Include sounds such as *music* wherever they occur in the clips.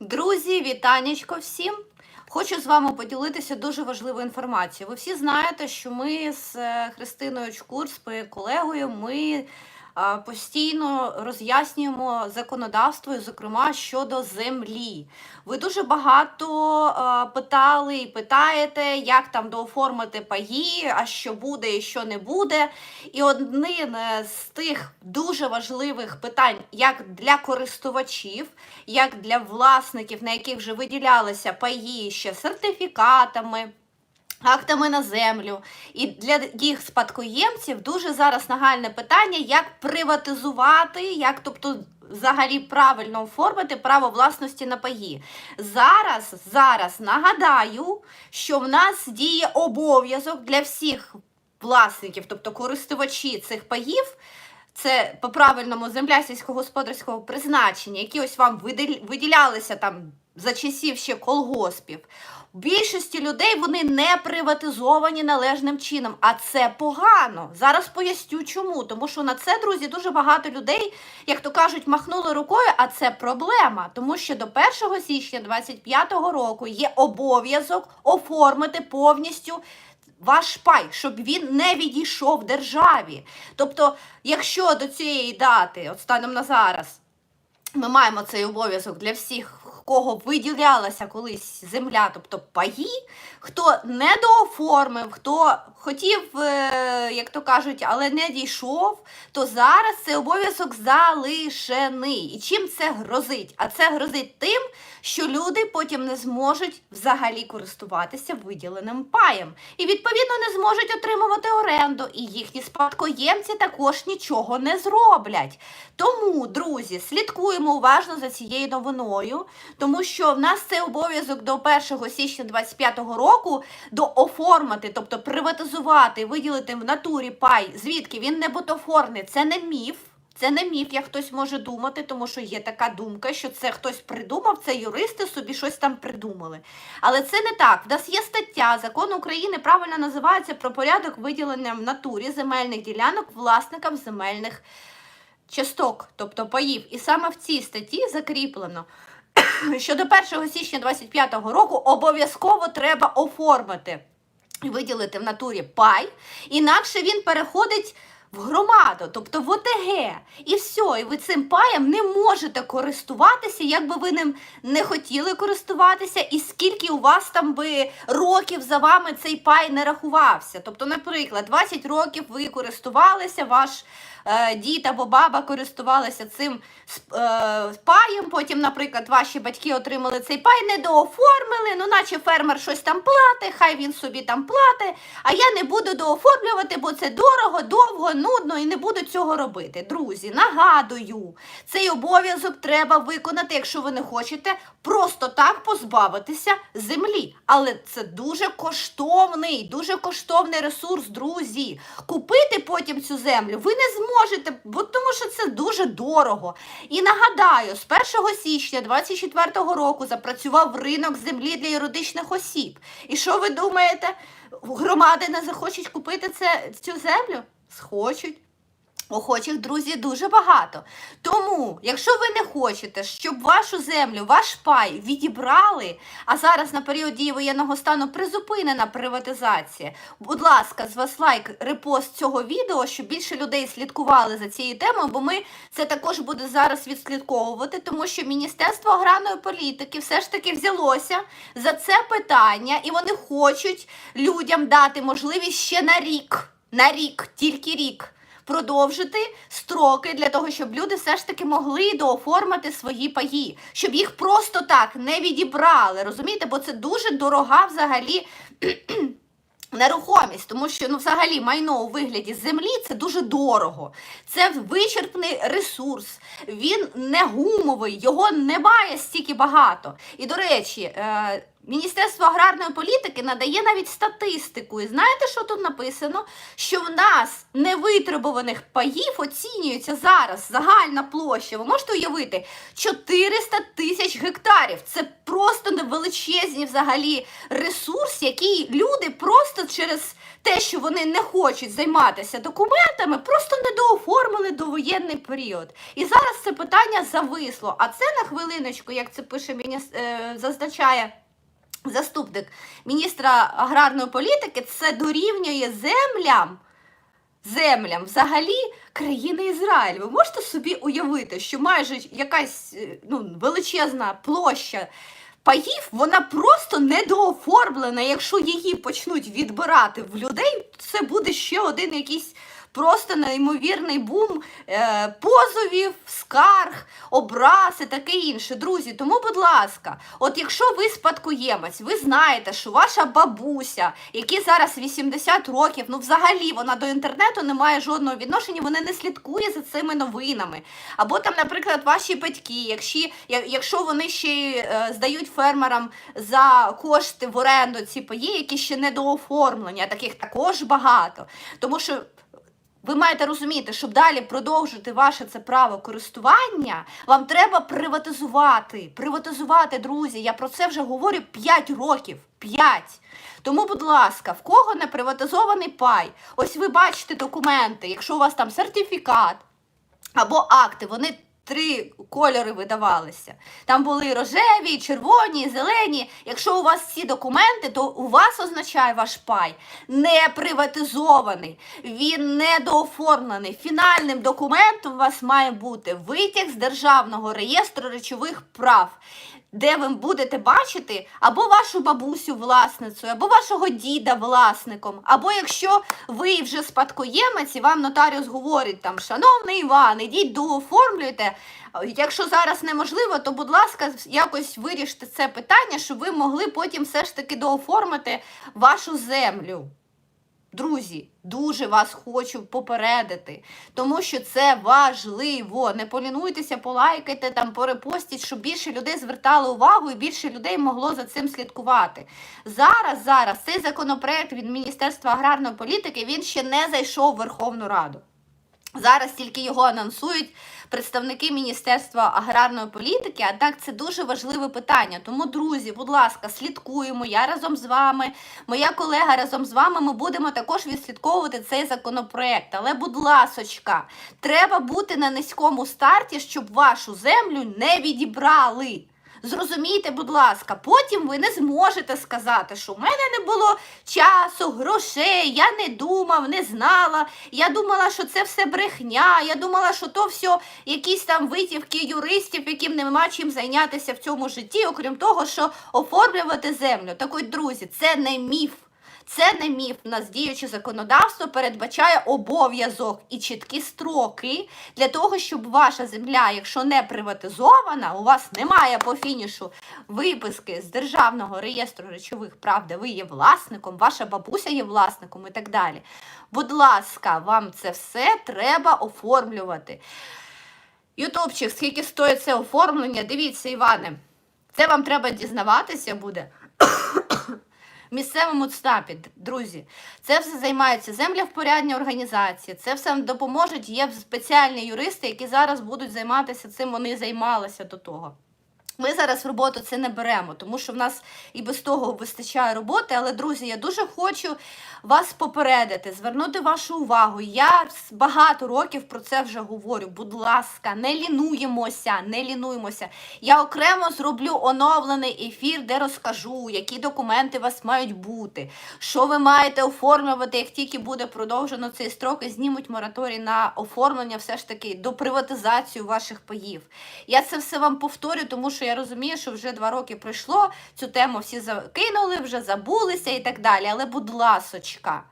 Друзі, вітанечко всім! Хочу з вами поділитися дуже важливою інформацією. Ви всі знаєте, що ми з е, Христиною Чкур, з колегою, ми постійно роз'яснюємо законодавство, зокрема щодо землі. Ви дуже багато питали і питаєте, як там дооформити паї, а що буде і що не буде. І одним е, з тих дуже важливих питань, як для користувачів, як для власників, на яких вже виділялися паї ще сертифікатами. Актами на землю і для їх спадкоємців дуже зараз нагальне питання, як приватизувати, як тобто взагалі правильно оформити право власності на паї. Зараз, зараз нагадаю, що в нас діє обов'язок для всіх власників, тобто користувачі цих паїв. Це по правильному земля сільськогосподарського призначення, які ось вам виділялися там за часів ще колгоспів. Більшості людей вони не приватизовані належним чином, а це погано. Зараз поясню чому. Тому що на це, друзі, дуже багато людей, як то кажуть, махнули рукою, а це проблема. Тому що до 1 січня 2025 року є обов'язок оформити повністю ваш пай, щоб він не відійшов державі. Тобто, якщо до цієї дати, от станом на зараз, ми маємо цей обов'язок для всіх, кого виділялася колись земля, тобто паї, хто не дооформив, хто хотів, е, як то кажуть, але не дійшов, то зараз цей обов'язок залишений. І чим це грозить? А це грозить тим, що люди потім не зможуть взагалі користуватися виділеним паєм. І відповідно не зможуть отримувати оренду, і їхні спадкоємці також нічого не зроблять. Тому, друзі, слідкуємо уважно за цією новиною, тому що в нас цей обов'язок до 1 січня 2025 року дооформити, тобто приватизувати, виділити в натурі пай, звідки він не бутофорний, це не міф. Це не міф, як хтось може думати, тому що є така думка, що це хтось придумав, це юристи собі щось там придумали. Але це не так. В нас є стаття закону України, правильно називається про порядок виділення в натурі земельних ділянок власникам земельних часток, тобто паїв. І саме в цій статті закріплено, що до 1 січня 2025 року обов'язково треба оформити і виділити в натурі пай, інакше він переходить в громаду, тобто в ОТГ. І все, і ви цим паєм не можете користуватися, як би ви ним не хотіли користуватися, і скільки у вас там би років за вами цей пай не рахувався. Тобто, наприклад, 20 років ви користувалися, ваш дід або баба користувалися цим е, паєм, потім, наприклад, ваші батьки отримали цей пай, не дооформили, ну наче фермер щось там платить, хай він собі там платить, а я не буду дооформлювати, бо це дорого, довго, нудно і не буду цього робити. Друзі, нагадую, цей обов'язок треба виконати, якщо ви не хочете просто так позбавитися землі. Але це дуже коштовний, дуже коштовний ресурс, друзі. Купити потім цю землю ви не зможете, бо тому що це дуже дорого. І нагадаю, з 1 січня 2024 року запрацював ринок землі для юридичних осіб. І що ви думаєте? Громади не захочуть купити це, цю землю? Схочуть. Охочих, друзі, дуже багато. Тому, якщо ви не хочете, щоб вашу землю, ваш пай відібрали, а зараз на період дії воєнного стану призупинена приватизація, будь ласка, з вас лайк, репост цього відео, щоб більше людей слідкували за цією темою, бо ми це також буде зараз відслідковувати, тому що Міністерство аграрної політики все ж таки взялося за це питання, і вони хочуть людям дати можливість ще на рік, на рік, тільки рік продовжити строки для того, щоб люди все ж таки могли дооформити свої паї, щоб їх просто так не відібрали. Розумієте, бо це дуже дорога взагалі. *clears throat* Нерухомість, тому що ну, взагалі майно у вигляді землі це дуже дорого. Це вичерпний ресурс, він не гумовий, його немає стільки багато. І до речі, е, Міністерство аграрної політики надає навіть статистику. І знаєте, що тут написано? Що в нас невитребуваних паїв оцінюється зараз загальна площа. Ви можете уявити 400 тисяч гектарів. Це просто невеличезні взагалі ресурс, який люди просто через те, що вони не хочуть займатися документами, просто не дооформили довоєнний період. І зараз це питання зависло. А це на хвилиночку, як це пише мініс- е, зазначає. Заступник міністра аграрної політики це дорівнює землям, землям взагалі країни Ізраїль. Ви можете собі уявити, що майже якась е, ну, величезна площа паїв, вона просто недооформлена. Якщо її почнуть відбирати в людей, це буде ще один якийсь просто неймовірний бум е, позовів, скарг, образ і таке інше. Друзі, тому, будь ласка, от якщо ви спадкоємець, ви знаєте, що ваша бабуся, якій зараз 80 років, ну взагалі вона до інтернету не має жодного відношення, вона не слідкує за цими новинами. Або там, наприклад, ваші батьки, якщо, якщо вони ще е, здають фермерам за кошти в оренду ці паї, які ще не дооформлені, а таких також багато. Тому що ви маєте розуміти, щоб далі продовжити ваше це право користування, вам треба приватизувати. Приватизувати, друзі. Я про це вже говорю 5 років. 5. Тому, будь ласка, в кого не приватизований пай? Ось ви бачите документи, якщо у вас там сертифікат або акти, вони. Три кольори видавалися. Там були рожеві, червоні, зелені. Якщо у вас ці документи, то у вас означає ваш пай не приватизований, він недооформлений. Фінальним документом у вас має бути витяг з державного реєстру речових прав, де ви будете бачити або вашу бабусю власницею, або вашого діда власником, або якщо ви вже спадкоємець і вам нотаріус говорить там, шановний Іван, ідіть дооформлюйте. Якщо зараз неможливо, то будь ласка, якось виріште це питання, щоб ви могли потім все ж таки дооформити вашу землю. Друзі, дуже вас хочу попередити, тому що це важливо. Не полінуйтеся, полайкайте там, порепостіть, щоб більше людей звертало увагу і більше людей могло за цим слідкувати. Зараз, зараз цей законопроект від Міністерства аграрної політики він ще не зайшов в Верховну Раду. Зараз тільки його анонсують представники Міністерства аграрної політики. Так це дуже важливе питання. Тому, друзі, будь ласка, слідкуємо. Я разом з вами, моя колега разом з вами. Ми будемо також відслідковувати цей законопроект. Але, будь ласочка, треба бути на низькому старті, щоб вашу землю не відібрали. Зрозумійте, будь ласка, потім ви не зможете сказати, що в мене не було часу, грошей, я не думав, не знала. Я думала, що це все брехня. Я думала, що то все якісь там витівки юристів, яким нема чим зайнятися в цьому житті, окрім того, що оформлювати землю. Так от, друзі, це не міф. Це не міф. У нас діюче законодавство передбачає обов'язок і чіткі строки для того, щоб ваша земля, якщо не приватизована, у вас немає по фінішу виписки з Державного реєстру речових прав, де ви є власником, ваша бабуся є власником і так далі. Будь ласка, вам це все треба оформлювати. Ютубчик, скільки стоїть це оформлення? Дивіться, Іване, це вам треба дізнаватися буде місцевому ЦНАПі, друзі, це все займаються порядній організації, це все допоможуть. Є спеціальні юристи, які зараз будуть займатися цим. Вони займалися до того. Ми зараз роботу це не беремо, тому що в нас і без того вистачає роботи. Але, друзі, я дуже хочу вас попередити, звернути вашу увагу. Я багато років про це вже говорю. Будь ласка, не лінуємося, не лінуємося. Я окремо зроблю оновлений ефір, де розкажу, які документи у вас мають бути, що ви маєте оформлювати, як тільки буде продовжено цей строк і знімуть мораторій на оформлення, все ж таки до приватизацію ваших паїв. Я це все вам повторю, тому що я розумію, що вже два роки пройшло. Цю тему всі закинули, вже забулися і так далі. Але, будь ласочка,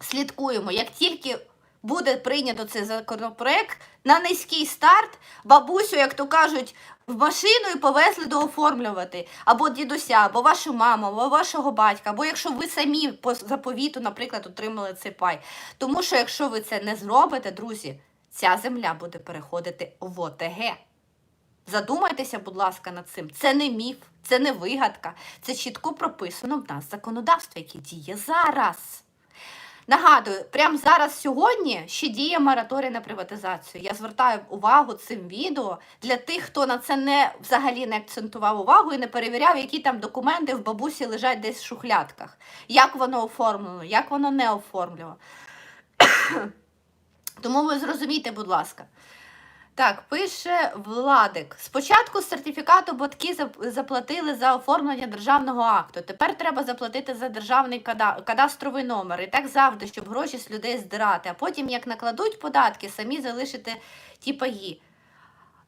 слідкуємо, як тільки. Буде прийнято цей законопроект на низький старт, бабусю, як то кажуть, в машину і повезли дооформлювати або дідуся, або вашу маму, або вашого батька, або якщо ви самі по заповіту, наприклад, отримали цей пай. Тому що якщо ви це не зробите, друзі, ця земля буде переходити в ОТГ. Задумайтеся, будь ласка, над цим. Це не міф, це не вигадка. Це чітко прописано в нас законодавство, яке діє зараз. Нагадую, прямо зараз сьогодні ще діє мораторій на приватизацію. Я звертаю увагу цим відео для тих, хто на це не взагалі не акцентував увагу і не перевіряв, які там документи в бабусі лежать десь в шухлядках, як воно оформлено, як воно не оформлено. *coughs* Тому ви зрозумійте, будь ласка. Так, пише Владик. Спочатку сертифікату батьки заплатили за оформлення державного акту. Тепер треба заплатити за державний када- кадастровий номер. І так завжди, щоб гроші з людей здирати. А потім, як накладуть податки, самі залишите ті паї.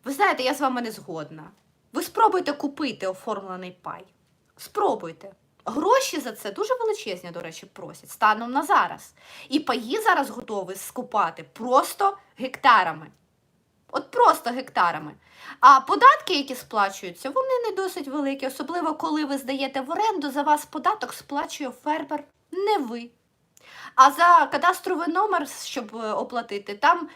Ви знаєте, я з вами не згодна. Ви спробуйте купити оформлений пай. Спробуйте. Гроші за це дуже величезні, до речі, просять станом на зараз. І паї зараз готові скупати просто гектарами. От просто гектарами. А податки, які сплачуються, вони не досить великі, особливо коли ви здаєте в оренду, за вас податок сплачує фермер, не ви. А за кадастровий номер, щоб е, оплатити, там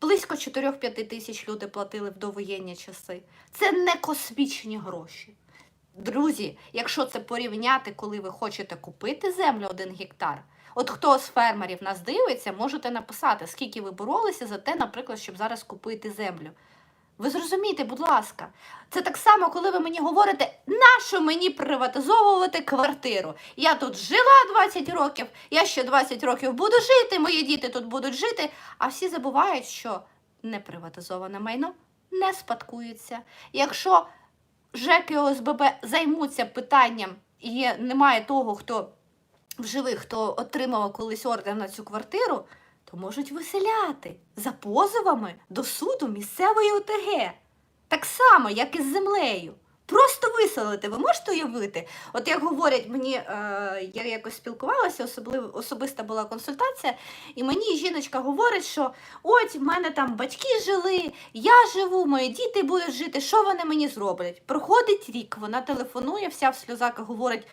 близько 4-5 тисяч люди платили в довоєнні часи. Це не космічні гроші. Друзі, якщо це порівняти, коли ви хочете купити землю один гектар, от хто з фермерів нас дивиться, можете написати, скільки ви боролися за те, наприклад, щоб зараз купити землю. Ви зрозумійте, будь ласка, це так само, коли ви мені говорите, нащо мені приватизовувати квартиру? Я тут жила 20 років, я ще 20 років буду жити, мої діти тут будуть жити. А всі забувають, що неприватизоване майно не спадкується. Якщо ЖЕК ОСББ займуться питанням, і немає того, хто в живих, хто отримав колись ордер на цю квартиру, то можуть виселяти за позовами до суду місцевої ОТГ. Так само, як і з землею. Просто виселити, ви можете уявити? От як говорять мені, е, я якось спілкувалася, особливо особиста була консультація, і мені жіночка говорить, що от в мене там батьки жили, я живу, мої діти будуть жити, що вони мені зроблять? Проходить рік, вона телефонує, вся в сльозаках говорить: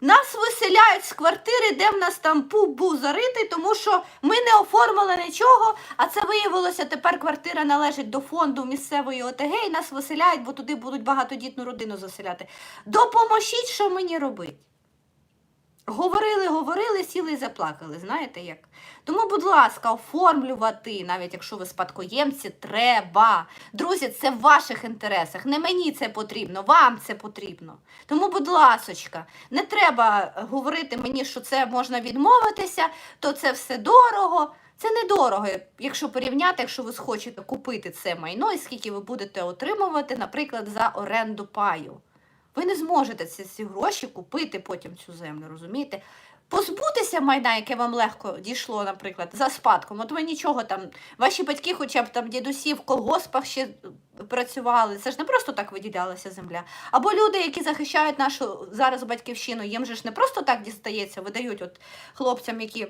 нас виселяють з квартири, де в нас там пуп був заритий, тому що ми не оформили нічого, а це виявилося, тепер квартира належить до фонду місцевої ОТГ, і нас виселяють, бо туди будуть багатодітну родину заселяти. Допоможіть, що мені робити? Говорили, говорили, сіли і заплакали. Знаєте як? Тому, будь ласка, оформлювати, навіть якщо ви спадкоємці, треба. Друзі, це в ваших інтересах. Не мені це потрібно, вам це потрібно. Тому, будь ласочка, не треба говорити мені, що це можна відмовитися, то це все дорого. Це недорого, якщо порівняти, якщо ви схочете купити це майно, і скільки ви будете отримувати, наприклад, за оренду паю. Ви не зможете ці, ці гроші купити потім цю землю, розумієте? Позбутися майна, яке вам легко дійшло, наприклад, за спадком. От ви нічого там, ваші батьки, хоча б там дідусі в колгоспах ще працювали. Це ж не просто так виділялася земля. Або люди, які захищають нашу зараз батьківщину, їм же ж не просто так дістається, видають от хлопцям, які.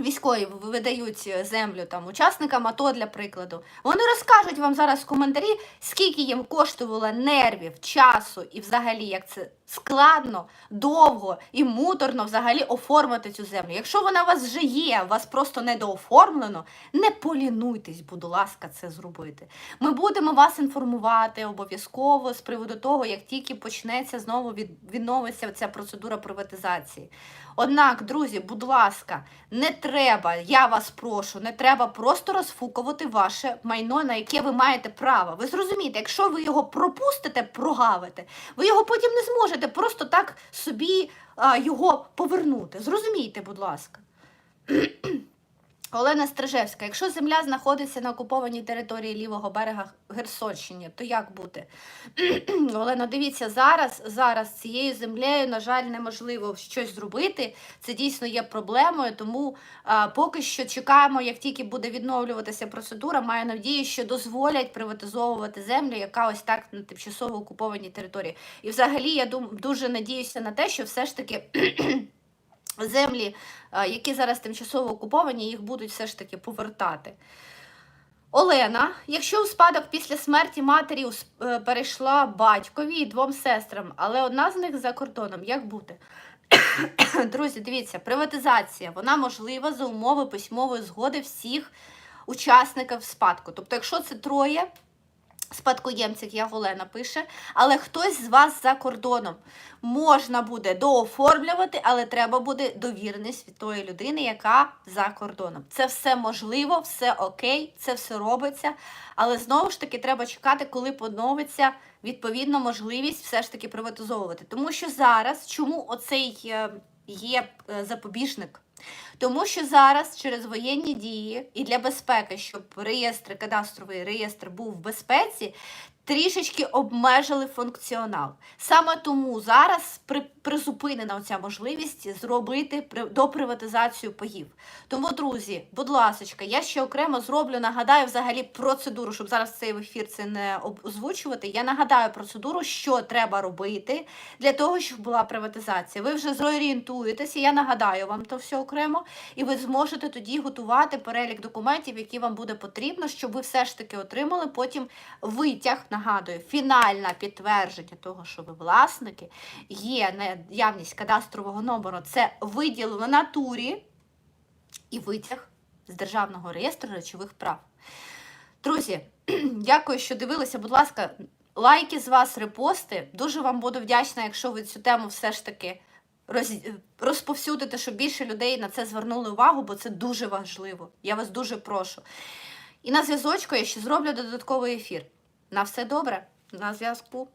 Військові видають землю там учасникам АТО для прикладу. Вони розкажуть вам зараз в коментарі, скільки їм коштувало нервів, часу і взагалі як це складно, довго і муторно взагалі оформити цю землю. Якщо вона у вас вже є, у вас просто недооформлено, не полінуйтесь, будь ласка, це зробити. Ми будемо вас інформувати обов'язково з приводу того, як тільки почнеться знову від, відновиться ця процедура приватизації. Однак, друзі, будь ласка, не треба, я вас прошу, не треба просто розфукувати ваше майно, на яке ви маєте право. Ви зрозумієте, якщо ви його пропустите, прогавите, ви його потім не зможете просто так собі а, його повернути. Зрозумійте, будь ласка. *clears throat* Олена Стрижевська, якщо земля знаходиться на окупованій території лівого берега Херсонщини, то як бути? *clears throat* Олено, дивіться, зараз, зараз цією землею, на жаль, неможливо щось зробити. Це дійсно є проблемою, тому а, поки що чекаємо, як тільки буде відновлюватися процедура, маю надію, що дозволять приватизовувати землю, яка ось так на тимчасово окупованій території. І взагалі я дуже надіюся на те, що все ж таки. *clears throat* Землі, які зараз тимчасово окуповані, їх будуть все ж таки повертати. Олена, якщо у спадок після смерті матері е, перейшла батькові і двом сестрам, але одна з них за кордоном, як бути? *coughs* Друзі, дивіться, приватизація, вона можлива за умови письмової згоди всіх учасників спадку. Тобто, якщо це троє, спадкоємцях, як Олена пише, але хтось з вас за кордоном можна буде дооформлювати, але треба буде довіреність від тої людини, яка за кордоном. Це все можливо, все окей, це все робиться, але знову ж таки треба чекати, коли поновиться відповідно можливість все ж таки приватизовувати. Тому що зараз, чому оцей е, є е, запобіжник? Тому що зараз через воєнні дії і для безпеки, щоб реєстр, кадастровий реєстр був в безпеці, трішечки обмежили функціонал. Саме тому зараз при, призупинена оця можливість зробити при, доприватизацію паїв. Тому, друзі, будь ласка, я ще окремо зроблю, нагадаю взагалі процедуру, щоб зараз цей ефір це не озвучувати. Я нагадаю процедуру, що треба робити для того, щоб була приватизація. Ви вже зорієнтуєтеся, я нагадаю вам то все окремо, і ви зможете тоді готувати перелік документів, які вам буде потрібно, щоб ви все ж таки отримали потім витяг, нагадую, фінальне підтвердження того, що ви власники, є наявність кадастрового номеру, це виділ в натурі і витяг з Державного реєстру речових прав. Друзі, *clears throat* дякую, що дивилися. Будь ласка, лайки з вас, репости. Дуже вам буду вдячна, якщо ви цю тему все ж таки розповсюдите, щоб більше людей на це звернули увагу, бо це дуже важливо. Я вас дуже прошу. І на зв'язочку я ще зроблю додатковий ефір. На все добре, на зв'язку.